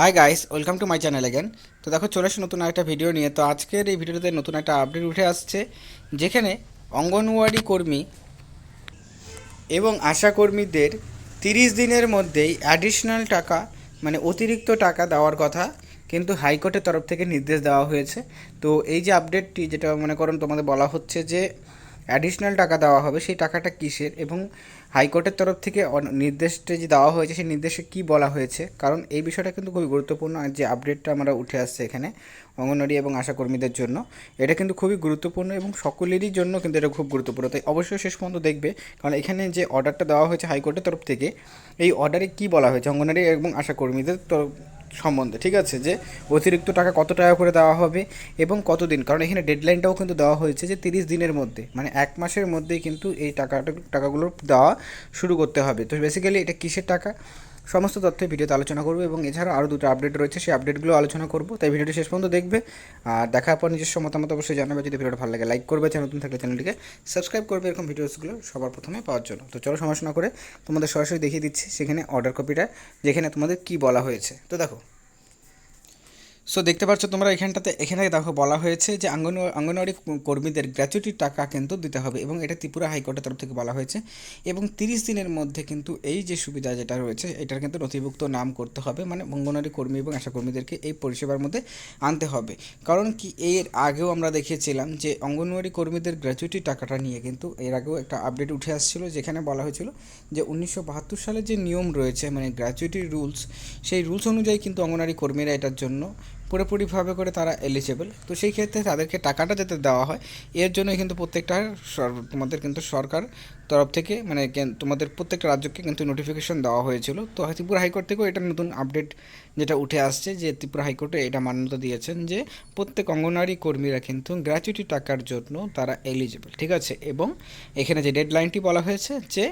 Hi guys welcome to my channel again তো দেখো, চলে আসি নতুন একটা ভিডিও নিয়ে। তো আজকের এই ভিডিওতে নতুন একটা আপডেট উঠে আসছে, যেখানে অঙ্গনওয়াড়ি কর্মী এবং আশা কর্মীদের তিরিশ দিনের মধ্যেই অ্যাডিশনাল টাকা মানে অতিরিক্ত টাকা দেওয়ার কথা কিন্তু হাইকোর্টের তরফ থেকে নির্দেশ দেওয়া হয়েছে। তো এই যে আপডেটটি যেটা মনে করুন তোমাদের বলা হচ্ছে যে অ্যাডিশনাল টাকা দেওয়া হবে, সেই টাকাটা কিসের এবং হাইকোর্টের তরফ থেকে নির্দেশটা যে দেওয়া হয়েছে, সেই নির্দেশে কী বলা হয়েছে? কারণ এই বিষয়টা কিন্তু খুবই গুরুত্বপূর্ণ যে আপডেটটা আমরা উঠে আসছে এখানে অঙ্গনওয়াড়ি এবং আশাকর্মীদের জন্য, এটা কিন্তু খুবই গুরুত্বপূর্ণ এবং সকলেরই জন্য কিন্তু এটা খুব গুরুত্বপূর্ণ। তাই অবশ্যই শেষ পর্যন্ত দেখবে, কারণ এখানে যে অর্ডারটা দেওয়া হয়েছে হাইকোর্টের তরফ থেকে, এই অর্ডারে কী বলা হয়েছে? অঙ্গনওয়াড়ি এবং আশাকর্মীদের তরফ সম্বন্ধে, ঠিক আছে? যে অতিরিক্ত টাকা কত টাকা করে দেওয়া হবে এবং কতদিন কারণ এখানে ডেডলাইনটাও কিন্তু দেওয়া হয়েছে যে তিরিশ দিনের মধ্যে মানে এক মাসের মধ্যেই কিন্তু এই টাকাটা টাকাগুলো দেওয়া শুরু করতে হবে। তো বেসিক্যালি এটা কিসের টাকা? সমস্ত তথ্য ভিডিওতে আলোচনা করব এবং এছাড়া আরও দুটো আপডেট রয়েছে, সেই আপডেটগুলো আলোচনা করব। তাই ভিডিওটি শেষ পর্যন্ত দেখবে। আর দেখার পর নিজস্ব মতামত অবশ্যই জানাবে। যদি ভিডিওটা ভালো লাগে লাইক করবে। চ্যানেল নতুন থাকলে চ্যানেলটিকে সাবস্ক্রাইব করবে। এরকম ভিডিওসগুলো সবার প্রথমে পাওয়ার জন্য। তো চলো সমস্যা না করে তোমাদের সরাসরি দেখিয়ে দিচ্ছি সেখানে অর্ডার কপিটা যেখানে তোমাদের কি বলা হয়েছে। তো দেখো সো দেখতে পাচ্ছ তোমরা এখানটাতে, এখানে দেখো বলা হয়েছে যে আঙ্গনওয়াড়ি অঙ্গনওয়াড়ি কর্মীদের গ্র্যাচুইটি টাকা কিন্তু দিতে হবে এবং এটা ত্রিপুরা হাইকোর্টের তরফ থেকে বলা হয়েছে এবং তিরিশ দিনের মধ্যে কিন্তু এই যে সুবিধা যেটা রয়েছে, এটার কিন্তু নথিভুক্ত নাম করতে হবে। মানে অঙ্গনওয়াড়ি কর্মী এবং আশা কর্মীদেরকে এই পরিষেবার মধ্যে আনতে হবে। কারণ কি এর আগেও আমরা দেখিয়েছিলাম যে অঙ্গনওয়াড়ি কর্মীদের গ্র্যাচুইটি টাকাটা নিয়ে কিন্তু এর আগেও একটা আপডেট উঠে আসছিল, যেখানে বলা হয়েছিল যে উনিশশো বাহাত্তর সালে যে নিয়ম রয়েছে মানে গ্র্যাচুইটি রুলস সেই রুলস অনুযায়ী কিন্তু অঙ্গনওয়াড়ি কর্মীরা এটার জন্য পুরোপুরিভাবে করে তারা এলিজেবল তো সেই ক্ষেত্রে তাদেরকে টাকাটা যাতে দেওয়া হয়, এর জন্য কিন্তু প্রত্যেকটা তোমাদের কিন্তু সরকার তরফ থেকে মানে তোমাদের প্রত্যেকটা রাজ্যকে কিন্তু নোটিফিকেশন দেওয়া হয়েছিল। তো ত্রিপুরা হাইকোর্ট থেকেও এটা নতুন আপডেট যেটা উঠে আসছে যে ত্রিপুরা হাইকোর্টে এটা মান্যতা দিয়েছেন যে প্রত্যেক অঙ্গনওয়াড়ি কর্মীরা কিন্তু গ্র্যাচুইটি টাকার জন্য তারা এলিজেবল ঠিক আছে? এবং এখানে যে ডেডলাইনটি বলা হয়েছে যে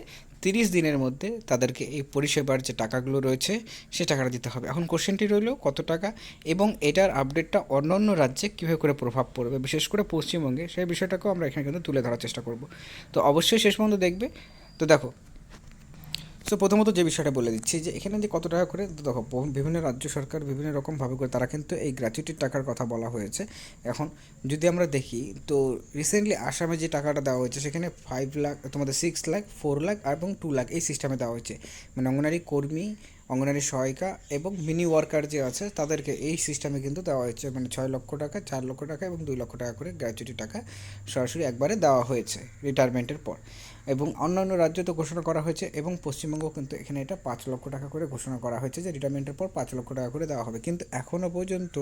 তিরিশ দিনের মধ্যে তাদেরকে এই পরিষেবার যে টাকাগুলো রয়েছে, সে টাকাটা দিতে হবে। এখন কোশ্চেনটি রইল, কত টাকা? এবং এটার আপডেটটা অন্য অন্য রাজ্যে কীভাবে করে প্রভাব পড়বে? বিশেষ করে পশ্চিমবঙ্গে, সেই বিষয়টাকেও আমরা এখানে কিন্তু তুলে ধরার চেষ্টা করব। তো অবশ্যই শেষ পর্যন্ত দেখবে। তো দেখো সো প্রথমত যে বিষয়টা বলে দিচ্ছি যে, এখানে যে কত টাকা করে দেখো বিভিন্ন রাজ্য সরকার বিভিন্ন রকমভাবে করে, তারা কিন্তু এই গ্র্যাচুইটির টাকার কথা বলা হয়েছে। এখন, যদি আমরা দেখি, তো রিসেন্টলি আসামে যে টাকাটা দেওয়া হয়েছে, সেখানে ফাইভ লাখ তোমাদের সিক্স লাখ ফোর লাখ এবং টু লাখ এই সিস্টেমে দেওয়া হয়েছে। মানে অঙ্গনারী কর্মী, অঙ্গনারী সহায়িকা এবং মিনি ওয়ার্কার যে আছে, তাদেরকে এই সিস্টেমে কিন্তু দেওয়া হয়েছে। মানে ছয় লক্ষ টাকা, চার লক্ষ টাকা এবং দুই লক্ষ টাকা করে গ্র্যাচুইটি টাকা সরাসরি একবারে দেওয়া হয়েছে রিটায়ারমেন্টের পর। এবং অন্যান্য রাজ্য তো ঘোষণা করা হয়েছে এবং পশ্চিমবঙ্গ কিন্তু এখানে এটা পাঁচ লক্ষ টাকা করে ঘোষণা করা হয়েছে যে রিটায়ারমেন্টের পর পাঁচ লক্ষ টাকা করে দেওয়া হবে। কিন্তু এখনও পর্যন্ত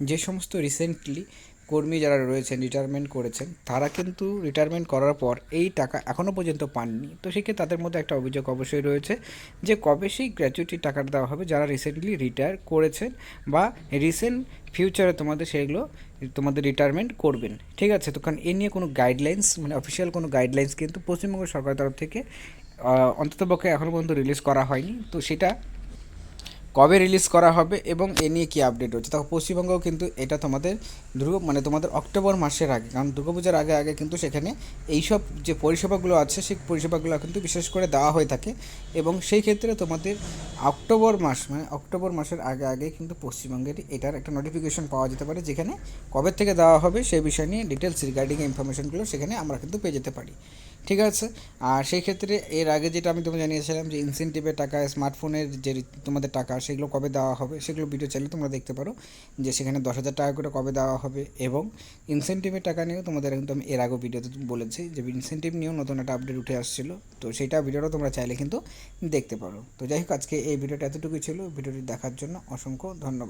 যে সমস্ত রিসেন্টলি কর্মী যারা রয়েছেন রিটায়ারমেন্ট করেছেন, তারা কিন্তু রিটায়ারমেন্ট করার পর এই টাকা এখনও পর্যন্ত পাননি। তো সেক্ষেত্রে তাদের মধ্যে একটা অভিযোগ অবশ্যই রয়েছে যে, কবে সেই গ্র্যাচুইটি টাকাটা দেওয়া হবে যারা রিসেন্টলি রিটায়ার করেছেন বা রিসেন্ট ফিউচারে তোমাদের সেগুলো, তোমাদের রিটায়ারমেন্ট করবেন। ঠিক আছে? তো কারণ এ নিয়ে কোনো গাইডলাইন্স মানে অফিসিয়াল কোনো গাইডলাইন্স কিন্তু পশ্চিমবঙ্গ সরকারের তরফ থেকে অন্ততপক্ষে এখনও পর্যন্ত রিলিজ করা হয়নি। তো সেটা কবে রিলিজ করা হবে এবং এ নিয়ে কী আপডেট হচ্ছে তখন পশ্চিমবঙ্গও কিন্তু এটা তোমাদের দুর্গা মানে তোমাদের অক্টোবর মাসের আগে, কারণ দুর্গাপূজার আগে আগে কিন্তু সেখানে এইসব যে পরিষেবাগুলো আছে, সেই পরিষেবাগুলো কিন্তু বিশেষ করে দেওয়া হয়ে থাকে এবং সেই ক্ষেত্রে তোমাদের অক্টোবর মাস মানে অক্টোবর মাসের আগে আগে কিন্তু পশ্চিমবঙ্গের এটার একটা নোটিফিকেশন পাওয়া যেতে পারে, যেখানে কবে থেকে দেওয়া হবে সেই বিষয় নিয়ে ডিটেলস রিগার্ডিং ইনফরমেশনগুলো সেখানে আমরা কিন্তু পেয়ে যেতে পারি। ঠিক আছে? আর সেই ক্ষেত্রে এর আগে যেটা আমি তোমাকে জানিয়েছিলাম যে ইনসেন্টিভের টাকা স্মার্টফোনের যে তোমাদের টাকা সেগুলো কবে দেওয়া হবে সেগুলো ভিডিও চাইলে তোমরা দেখতে পারো, যে সেখানে দশ হাজার টাকা করে কবে দেওয়া হবে এবং ইনসেন্টিভের টাকা নিয়েও তোমাদের কিন্তু আমি এর আগেও ভিডিওতে বলেছি যে ইনসেন্টিভ নিয়েও নতুন একটা আপডেট উঠে আসছিল। তো সেটা ভিডিওটা তোমরা চাইলে কিন্তু দেখতে পারো। তো যাই হোক, আজকে এই ভিডিওটা এতটুকুই ছিল। ভিডিওটি দেখার জন্য অসংখ্য ধন্যবাদ।